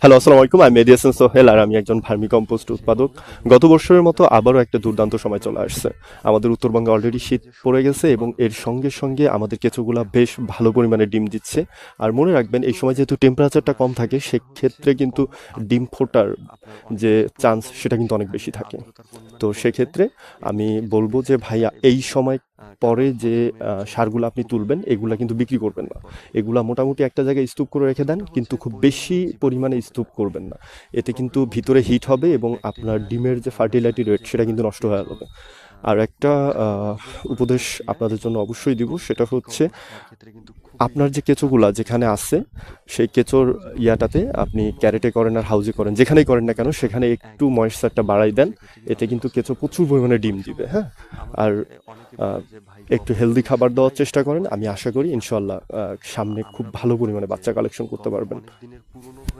Hello আসসালামু আলাইকুম আমি মেডিয়াসন সোহেল আর আমি একজন ভার্মি কম্পোস্ট উৎপাদক। গত বছরের মতো আবারও একটা দুর্দান্ত সময় চলে আসছে। আমাদের উত্তরবঙ্গে অলরেডি শীত পড়ে গেছে এবং এর সঙ্গে সঙ্গে আমাদের কেঁচোগুলা বেশ ভালো পরিমাণে ডিম দিচ্ছে। আর মনে রাখবেন, এই সময় যেহেতু টেম্পারেচারটা কম থাকে, সেক্ষেত্রে কিন্তু ডিম ফোটার যে চান্স সেটা কিন্তু অনেক বেশি থাকে। তো সেক্ষেত্রে আমি বলব যে, ভাইয়া, এই সময় পরে যে সারগুলো আপনি তুলবেন, এগুলো কিন্তু বিক্রি করবেন না। এগুলা মোটামুটি একটা জায়গায় স্তূপ করে রেখে দেন, কিন্তু খুব বেশি পরিমাণে স্তূপ করবেন না। এতে কিন্তু ভিতরে হিট হবে এবং আপনার ডিমের যে ফার্টিলাইটি রেট সেটা কিন্তু নষ্ট হয়ে যাবে। আর একটা উপদেশ আপনাদের জন্য অবশ্যই দিব, সেটা হচ্ছে আপনার যে কেঁচোগুলা যেখানে আছে, সেই কেঁচোর ইয়াটাতে আপনি ক্যারেটে করেন আর হাউজে করেন, যেখানেই করেন না কেন, সেখানে একটু ময়েশ্চারটা বাড়াই দেন, এতে কিন্তু কেঁচো প্রচুর পরিমাণে ডিম দিবে হ্যাঁ? আর একটু হেলদি খাবার দেওয়ার চেষ্টা করেন, আমি আশা করি ইনশাল্লাহ সামনে খুব ভালো পরিমাণে বাচ্চা কালেকশন করতে পারবেন।